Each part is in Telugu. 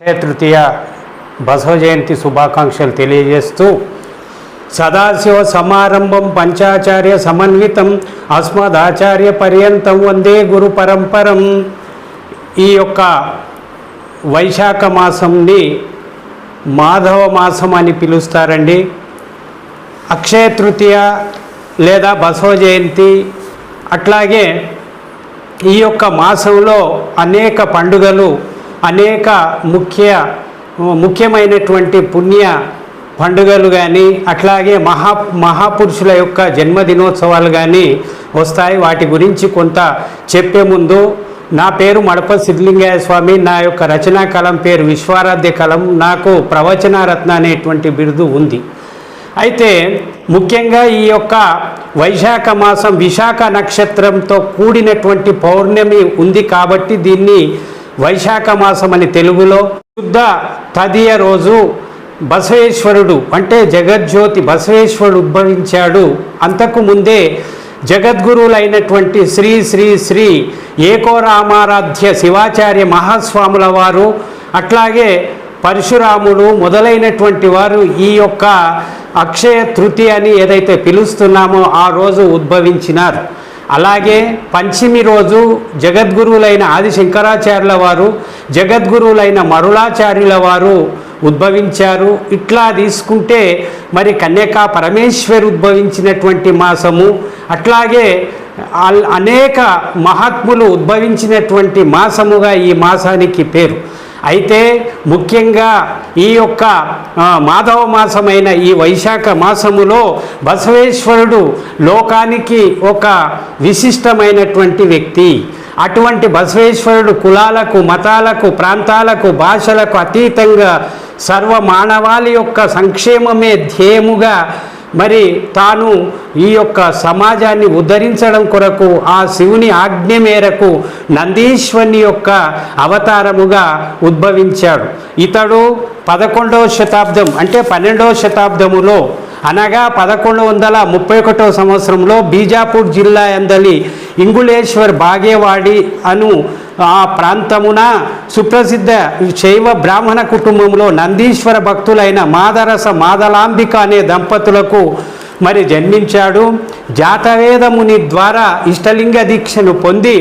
అక్షయ తృతీయ బసవ జయంతి శుభాకాంక్షలు తెలియజేస్తూ సదాశివ సమారంభం పంచాచార్య సమన్వితం అస్మదాచార్య పర్యంతం వందే గురు పరంపరం. ఈ యొక్క వైశాఖ మాసంని మాధవ మాసం అని పిలుస్తారండి. అక్షయ తృతీయ లేదా బసవ జయంతి అట్లాగే ఈ యొక్క మాసంలో అనేక పండుగలు అనేక ముఖ్య ముఖ్యమైనటువంటి పుణ్య పండుగలు కానీ అట్లాగే మహా మహాపురుషుల యొక్క జన్మదినోత్సవాలు కానీ వస్తాయి. వాటి గురించి కొంత చెప్పే ముందు నా పేరు మడప సిద్ధలింగయ్య స్వామి. నా యొక్క రచనా కలం పేరు విశ్వారాధ్య కలం. నాకు ప్రవచనారత్న అనేటువంటి బిరుదు ఉంది. అయితే ముఖ్యంగా ఈ యొక్క వైశాఖ మాసం విశాఖ నక్షత్రంతో కూడినటువంటి పౌర్ణమి ఉంది కాబట్టి దీన్ని వైశాఖ మాసం అని తెలుగులో శుద్ధ తదియ రోజు బసవేశ్వరుడు అంటే జగజ్యోతి బసవేశ్వరుడు ఉద్భవించాడు. అంతకు ముందే జగద్గురువులైనటువంటి శ్రీ శ్రీ శ్రీ ఏకోరామారాధ్య శివాచార్య మహాస్వాముల వారు అట్లాగే పరశురాముడు మొదలైనటువంటి వారు ఈ యొక్క అక్షయ తృతీయ అని ఏదైతే పిలుస్తున్నామో ఆ రోజు ఉద్భవించినారు. అలాగే పంచమి రోజు జగద్గురువులైన ఆది శంకరాచార్యుల వారు జగద్గురువులైన మరుళాచార్యుల వారు ఉద్భవించారు. ఇట్లా తీసుకుంటే మరి కన్యకా పరమేశ్వరి ఉద్భవించినటువంటి మాసము అట్లాగే అనేక మహాత్ములు ఉద్భవించినటువంటి మాసముగా ఈ మాసానికి పేరు. అయితే ముఖ్యంగా ఈ యొక్క మాధవ మాసమైన ఈ వైశాఖ మాసములో బసవేశ్వరుడు లోకానికి ఒక విశిష్టమైనటువంటి వ్యక్తి. అటువంటి బసవేశ్వరుడు కులాలకు మతాలకు ప్రాంతాలకు భాషలకు అతీతంగా సర్వ మానవాళి యొక్క సంక్షేమమే ధ్యేయముగా మరి తాను ఈ యొక్క సమాజాన్ని ఉద్ధరించడం కొరకు ఆ శివుని ఆజ్ఞ మేరకు నందీశ్వరుని యొక్క అవతారముగా ఉద్భవించాడు. ఇతడు పదకొండవ శతాబ్దం అంటే పన్నెండవ శతాబ్దములో అనగా పదకొండు వందల ముప్పై ఒకటో సంవత్సరంలో బీజాపూర్ జిల్లా ఎందలి ఇంగుళేశ్వర్ బాగేవాడి అను ఆ ప్రాంతమున సుప్రసిద్ధ శైవ బ్రాహ్మణ కుటుంబంలో నందీశ్వర భక్తులైన మాదరస మాదలాంబిక అనే దంపతులకు మరి జన్మించాడు. జాతవేదముని ద్వారా ఇష్టలింగ దీక్షను పొంది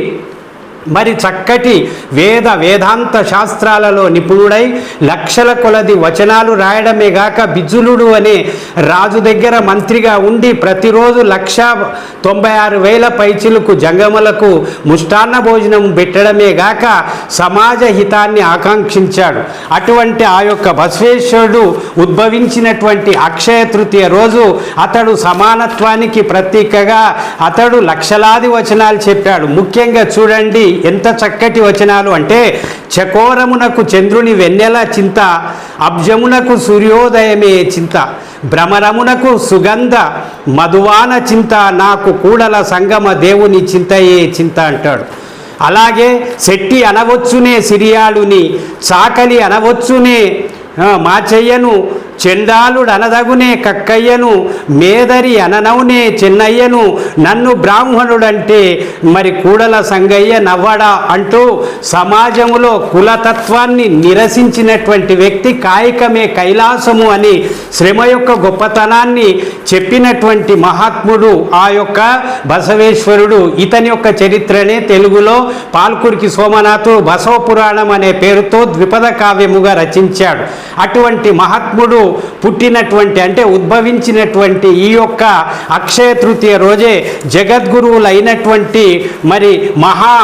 మరి చక్కటి వేద వేదాంత శాస్త్రాలలో నిపుణుడై లక్షల కొలది వచనాలు రాయడమే గాక బిజులుడు అనే రాజు దగ్గర మంత్రిగా ఉండి ప్రతిరోజు లక్ష తొంభై ఆరు వేల పైచిలకు జంగములకు ముష్టాన్న భోజనం పెట్టడమే గాక సమాజ హితాన్ని ఆకాంక్షించాడు. అటువంటి ఆ యొక్క బసవేశ్వరుడు ఉద్భవించినటువంటి అక్షయ తృతీయ రోజు అతడు సమానత్వానికి ప్రతీకగా అతడు లక్షలాది వచనాలు చెప్పాడు. ముఖ్యంగా చూడండి ఎంత చక్కటి వచనాలు అంటే చకోరమునకు చంద్రుని వెన్నెల చింత అబ్జమునకు సూర్యోదయమే చింత భ్రమరమునకు సుగంధ మధువాన చింత నాకు కూడల సంగమ దేవుని చింతయే చింత అంటాడు. అలాగే శెట్టి అనవచ్చునే సిరియాలుని చాకలి అనవచ్చునే మా చెయ్యను చెండాలుడు అనదగునే కక్కయ్యను మేదరి అననవునే చెన్నయ్యను నన్ను బ్రాహ్మణుడంటే మరి కూడల సంగయ్య నవ్వడా అంటూ సమాజములో కులతత్వాన్ని నిరసించినటువంటి వ్యక్తి కాయకమే కైలాసము అని శ్రమ యొక్క గొప్పతనాన్ని చెప్పినటువంటి మహాత్ముడు ఆ యొక్క బసవేశ్వరుడు. ఇతని యొక్క చరిత్రనే తెలుగులో పాల్కురికి సోమనాథుడు బసవ పురాణం అనే పేరుతో ద్విపద కావ్యముగా రచించాడు. అటువంటి మహాత్ముడు పుట్టినటువంటి అంటే ఉద్భవించినటువంటి ఈ యొక్క అక్షయ తృతీయ రోజే జగద్గురువులు అయినటువంటి మరి మహా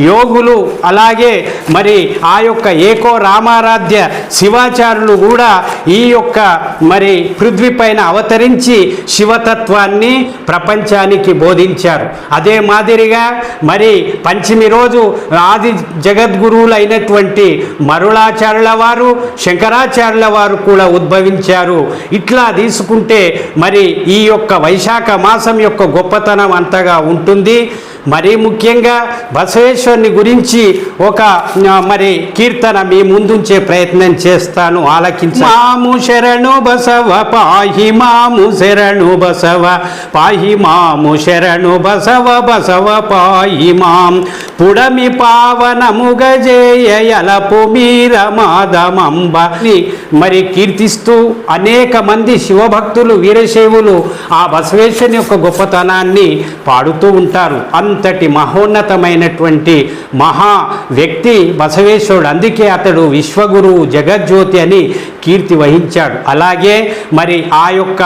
యోగులు అలాగే మరి ఆ యొక్క ఏకో రామారాధ్య శివాచారులు కూడా ఈ యొక్క మరి పృథ్వీపైన అవతరించి శివతత్వాన్ని ప్రపంచానికి బోధించారు. అదే మాదిరిగా మరి పంచమి రోజు ఆది జగద్గురువులు అయినటువంటి మరుళాచార్యుల వారు శంకరాచార్యుల వారు కూడా ఉద్భవించారు ఇట్లా తీసుకుంటే మరి ఈ యొక్క వైశాఖ మాసం యొక్క గొప్పతనం అంతగా ఉంటుంది. మరీ ముఖ్యంగా బసవేశ్వరుని గురించి ఒక మరి కీర్తన మీ ముందుంచే ప్రయత్నం చేస్తాను ఆలకించ. మాము శరణు బసవ పాహి మాము శరణు బసవ పాహి మాము శరణు బసవ బసవ పాహి మాం. పుడమి పావనముగ జేయలపు మీర మాదమంబ. అని మరి కీర్తిస్తూ అనేక మంది శివభక్తులు వీరశైవులు ఆ బసవేశ్వరుని యొక్క గొప్పతనాన్ని పాడుతూ ఉంటారు. అంతటి మహోన్నతమైనటువంటి మహా వ్యక్తి బసవేశ్వరుడు. అందుకే అతడు విశ్వగురువు జగజ్యోతి అని కీర్తి వహించాడు. అలాగే మరి ఆ యొక్క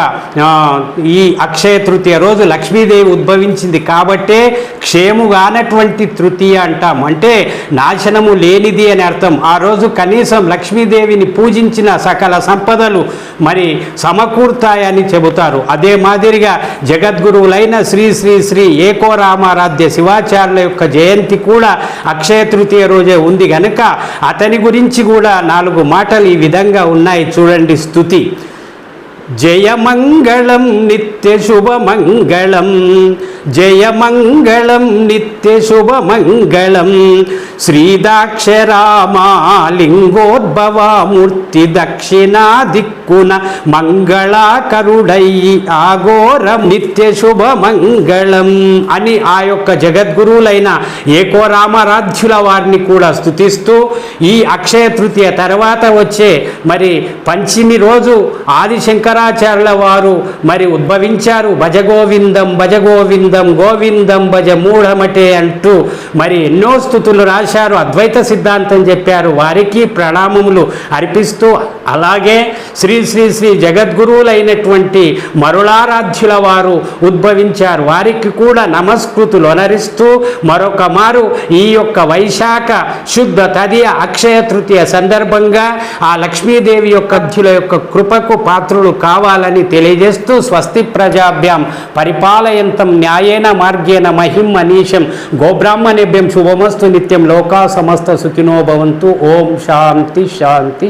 ఈ అక్షయ తృతీయ రోజు లక్ష్మీదేవి ఉద్భవించింది కాబట్టే క్షేముగానటువంటి తృతీయ అంటాం. అంటే నాశనము లేనిది అని అర్థం. ఆ రోజు కనీసం లక్ష్మీదేవిని పూజించిన సకల సంపదలు మరి సమకూర్తాయని చెబుతారు. అదే మాదిరిగా జగద్గురువులైన శ్రీ శ్రీ శ్రీ ఏకోరామారాధ్య శివాచార్యుల యొక్క జయంతి కూడా అక్షయ తృతీయ రోజే ఉంది. గనుక అతని గురించి కూడా నాలుగు మాటలు ఈ విధంగా ఉన్నాయి. చూడండి స్థుతి జయమంగళం నిత్య శుభమంగళం. జయమంగళం నిత్య శుభమంగళం. శ్రీదాక్షరామాలింగోద్భవామూర్తి దక్షిణా దిక్కున మంగళాకరుడై ఆఘోరం నిత్య శుభమంగళం అని ఆ యొక్క జగద్గురువులైన ఏకోరామరాధ్యుల వారిని కూడా స్తుతిస్తూ ఈ అక్షయ తృతీయ తర్వాత వచ్చే మరి పంచమి రోజు ఆది శంకరాచార్యుల వారు మరి ఉద్భవించారు. భజ గోవిందం భజ గోవిందం గోవిందం భజ మూఢమటే అంటూ మరి ఎన్నో స్థుతులు రాశారు. అద్వైత సిద్ధాంతం చెప్పారు. వారికి ప్రణామములు అర్పిస్తూ అలాగే శ్రీ శ్రీ శ్రీ జగద్గురువులైనటువంటి మరుళారాధ్యుల వారు ఉద్భవించారు. వారికి కూడా నమస్కృతులు అనరిస్తూ మరొక మారు ఈ యొక్క వైశాఖ శుద్ధ తదియ అక్షయ తృతీయ సందర్భంగా ఆ లక్ష్మీదేవి యొక్క అధ్యుల యొక్క కృపకు పాత్రులు కావాలని తెలియజేస్తూ స్వస్తి ప్రజాభ్యాం పరిపాలయంతం న్యాయేన మార్గేణ మహిం మనీషం గోబ్రాహ్మణేభ్యం శుభమస్తు నిత్యం లోకా సమస్త సుఖినో భవంతు. ఓం శాంతి శాంతి.